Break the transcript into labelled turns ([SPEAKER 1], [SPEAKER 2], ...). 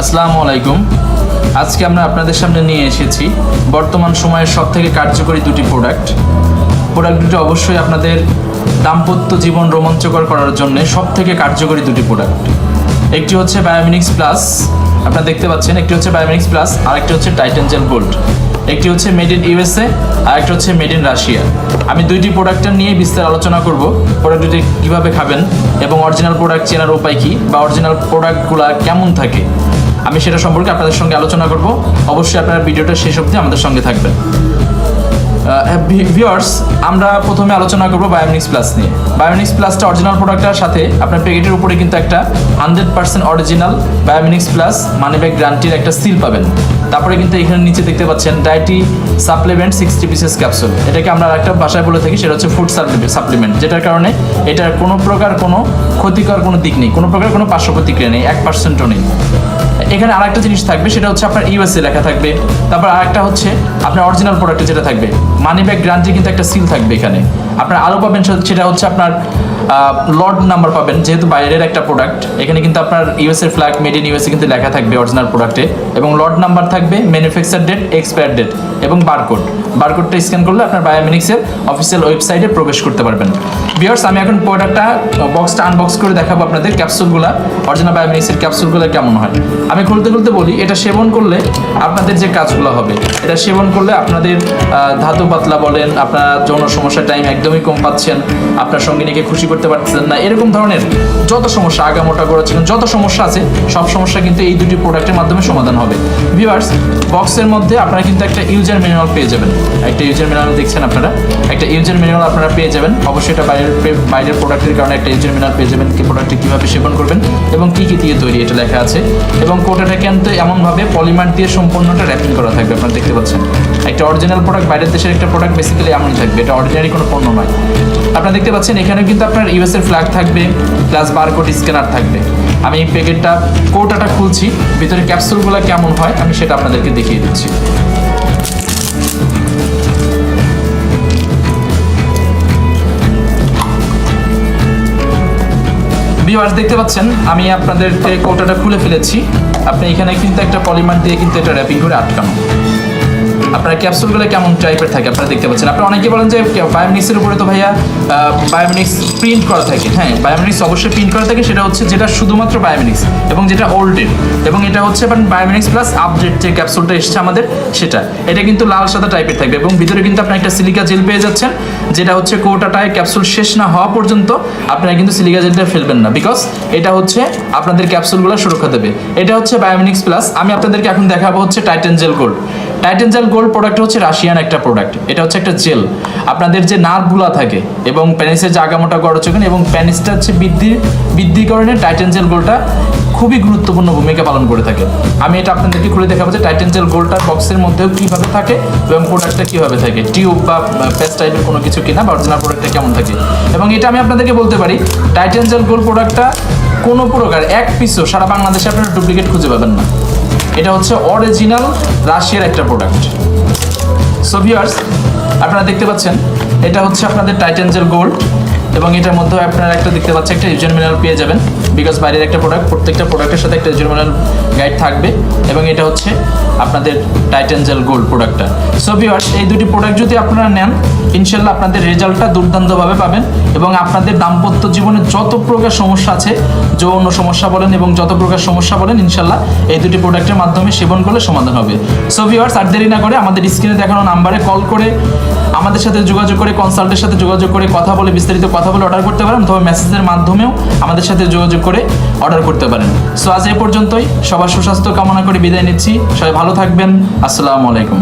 [SPEAKER 1] আসসালামু আলাইকুম। আজকে আমরা আপনাদের সামনে নিয়ে এসেছি বর্তমান সময়ের সব থেকে কার্যকরী দুটি প্রোডাক্ট প্রোডাক্ট দুটি অবশ্যই আপনাদের দাম্পত্য জীবন রোমাঞ্চকর করার জন্য সব থেকে কার্যকরী দুটি প্রোডাক্ট একটি হচ্ছে বায়োমিনিক্স প্লাস আপনারা দেখতে পাচ্ছেন। একটি হচ্ছে বায়োমিনিক্স প্লাস আর একটি হচ্ছে টাইটান জেল গোল্ড একটি হচ্ছে মেড ইন ইউএসএ আর একটা হচ্ছে মেড ইন রাশিয়া আমি দুইটি প্রোডাক্টের নিয়ে বিস্তার আলোচনা করব। প্রোডাক্ট দুটি কীভাবে খাবেন এবং অরিজিনাল প্রোডাক্ট চেনার উপায় কী বা অরিজিনাল প্রোডাক্টগুলো কেমন থাকে। আমি সেটা সম্পর্কে আপনাদের সঙ্গে আলোচনা করব। অবশ্যই আপনারা ভিডিওটা শেষ অবধি আমাদের সঙ্গে থাকবেন। ভিউয়ার্স আমরা প্রথমে আলোচনা করব বায়োমিনিক্স প্লাস নিয়ে। বায়োমিনিক্স প্লাসটা অরিজিনাল প্রোডাক্টটার সাথে আপনার প্যাকেটের উপরে কিন্তু একটা hundred percent original বায়োমিনিক্স plus money bag গ্যারান্টির একটা সিল পাবেন। তারপরে কিন্তু এখানে নিচে দেখতে পাচ্ছেন dietary supplement sixty pieces capsule এটাকে আমরা একটা ভাষায় বলে থাকি, সেটা হচ্ছে ফুড সাপ্লিমেন্ট যেটার কারণে এটার কোনো প্রকার কোনো ক্ষতিকর কোনো দিক নেই, কোনো প্রকার কোনো পার্শ্ব প্রতিক্রিয়া নেই, এক পার্সেন্টও নেই। এখানে আরেকটা জিনিস থাকবে, সেটা হচ্ছে আপনার ইউএসএ লেখা থাকবে। তারপর আরেকটা হচ্ছে আপনার অরিজিনাল প্রোডাক্টে যেটা থাকবে মানি ব্যাগ গ্যারান্টি কিন্তু একটা সিল থাকবে এখানে। আপনার আরও পাবেন সেটা হচ্ছে আপনার লর্ড নাম্বার পাবেন, যেহেতু বাইরের একটা প্রোডাক্ট এখানে কিন্তু আপনার USA flag made in USA কিন্তু লেখা থাকবে অরিজিনাল প্রোডাক্টে এবং লর্ড নাম্বার থাকবে ম্যানুফ্যাকচার ডেট এক্সপায়ার ডেট এবং বারকোড বারকোডটা স্ক্যান করলে আপনার বায়োমিনিক্সের অফিসিয়াল ওয়েবসাইটে প্রবেশ করতে পারবেন। বিয়ার্স আমি এখন প্রোডাক্টটা বক্সটা আনবক্স করে দেখাবো আপনাদের ক্যাপসুলগুলো অরিজিনাল বায়োমিনিক্সের ক্যাপসুলগুলো কেমন হয়। আমি খুলতে খুলতে বলি, এটা সেবন করলে আপনাদের যে কাজগুলো হবে, এটা সেবন করলে আপনাদের ধাতু পাতলা বলেন, আপনার যৌন সমস্যার টাইম একদমই কম পাচ্ছেন, আপনার সঙ্গে সঙ্গিনীকে খুশি করতে পারছেন না। এরকম ধরনের যত সমস্যা আগামোটা করেছেন যত সমস্যা আছে, সব সমস্যা কিন্তু এই দুটি প্রোডাক্টের মাধ্যমে সমাধান হবে। ভিউয়ার্স বক্সের মধ্যে আপনারা কিন্তু একটা ইউজার ম্যানুয়াল পেয়ে যাবেন। একটা ইউজার ম্যানুয়াল দেখছেন আপনারা? একটা ইউজার ম্যানুয়াল আপনারা পেয়ে যাবেন। অবশ্যই এটা বাইরের বাইরের প্রোডাক্টের কারণে একটা ইউজার ম্যানুয়াল পেয়ে যাবেন, কি প্রোডাক্টটি কীভাবে সেবন করবেন এবং কী কী দিয়ে তৈরি এটা লেখা আছে। এবং কোটাটা কিন্তু এমনভাবে পলিমার দিয়ে সম্পূর্ণটা র্যাপিং করা থাকবে, আপনারা দেখতে পাচ্ছেন। একটা অরিজিনাল প্রোডাক্ট বাইরের দেশের একটা প্রোডাক্ট বেসিক্যালি এমনই থাকবে। এটা অর্ডিনারি কোনো পণ্য নয়। আপনারা দেখতে পাচ্ছেন, এখানেও কিন্তু ইউএস এর ফ্ল্যাগ থাকবে প্লাস বারকোড স্ক্যানার থাকবে। আমি এই প্যাকেটটা কোটাটা খুলছি, ভিতরে ক্যাপসুলগুলো কেমন হয়, আমি সেটা আপনাদেরকে দেখিয়ে দিচ্ছি। ভিউয়ার্স দেখতে পাচ্ছেন, আমি আপনাদেরকে কোটাটা খুলে ফেলেছি। আপনি এখানে কিন্তু একটা পলিমার দিয়ে কিন্তু এটা র্যাপিং করে আটকানো। আপনার ক্যাপসুলগুলো কেমন টাইপের থাকে আপনারা দেখতে পাচ্ছেন। আপনারা অনেকে বলেন যে বায়োমিনিক্সের উপরে তো ভাইয়া বায়োমিনিক্স প্রিন্ট করা থাকে। হ্যাঁ বায়োমিনিক্স অবশ্যই প্রিন্ট করা থাকে। সেটা হচ্ছে যেটা শুধুমাত্র বায়োমিনিক্স এবং যেটা ওল্ডের এবং এটা হচ্ছে বায়োমিনিক্স প্লাস আপডেট যে ক্যাপসুলটা এসছে আমাদের, সেটা। এটা কিন্তু লাল সাদা টাইপের থাকবে এবং ভিতরে কিন্তু আপনার একটা সিলিকা জেল পেয়ে যাচ্ছেন, যেটা হচ্ছে কোটাটায় ক্যাপসুল শেষ না হওয়া পর্যন্ত আপনারা কিন্তু সিলিকা জেলটা ফেলবেন না। বিকজ এটা হচ্ছে আপনাদের ক্যাপসুলগুলো সুরক্ষা দেবে। এটা হচ্ছে বায়োমিনিক্স প্লাস আমি আপনাদেরকে এখন দেখাবো হচ্ছে Titan gel gold Titan gel gold product হচ্ছে রাশিয়ান একটা প্রোডাক্ট এটা হচ্ছে একটা জেল আপনাদের যে নার্ভগুলো থাকে এবং প্যানিসের যে আগামোটা গড়চকেন এবং প্যানিসটা হচ্ছে বৃদ্ধি বৃদ্ধিকরণে টাইটেন জেল গোলটা খুবই গুরুত্বপূর্ণ ভূমিকা পালন করে থাকে। আমি এটা আপনাদেরকে খুলে দেখাবো যে টাইটেন জেল গোল্ডটার বক্সের মধ্যেও কীভাবে থাকে এবং প্রোডাক্টটা কীভাবে থাকে। টিউব বা পেস্ট টাইপের কোনো কিছু কিনা বা অরিজিনাল প্রোডাক্টটা কেমন থাকে। এবং এটা আমি আপনাদেরকে বলতে পারি টাইটেন জেল গোল্ড প্রোডাক্টটা কোনো প্রকার, এক পিসও সারা বাংলাদেশে আপনারা ডুপ্লিকেট খুঁজে পাবেন না। এটা হচ্ছে অরিজিনাল রাশিয়ার একটা প্রোডাক্ট সো ভিউয়ার্স আপনারা দেখতে পাচ্ছেন এটা হচ্ছে আপনাদের টাইটেনজেল গোল্ড এবং এটার মধ্যে আপনারা একটা দেখতে পাচ্ছেন, একটা ইউজার ম্যানুয়াল পেয়ে যাবেন বিকজ বাইরের একটা প্রোডাক্ট প্রত্যেকটা প্রোডাক্টের সাথে একটা ইউজার ম্যানুয়াল গাইড থাকবে, এবং এটা হচ্ছে আপনাদের টাইটেনজেল গোল্ড প্রোডাক্টটা সো ভিউয়ার্স এই দুটি প্রোডাক্ট যদি আপনারা নেন, ইনশাল্লাহ আপনাদের রেজাল্টটা দুর্দান্তভাবে পাবেন, এবং আপনাদের দাম্পত্য জীবনে যত প্রকার সমস্যা আছে, যৌন সমস্যা বলেন এবং যত প্রকার সমস্যা বলেন, ইনশাল্লাহ এই দুটি প্রোডাক্টের মাধ্যমে সেবন করলে সমাধান হবে। সো ভিউয়ার্স আর দেরি না করে আমাদের স্ক্রিনে দেখানো নাম্বারে কল করে আমাদের সাথে যোগাযোগ করে কনসাল্টের সাথে যোগাযোগ করে কথা বলে বিস্তারিত কথা বলে অর্ডার করতে পারেন অথবা মেসেজের মাধ্যমেও আমাদের সাথে যোগাযোগ করে অর্ডার করতে পারেন। সো আজ এ পর্যন্তই। সবার সুস্বাস্থ্য কামনা করে বিদায় নিচ্ছি। সবাই ভালো থাকবেন। আসসালামু আলাইকুম।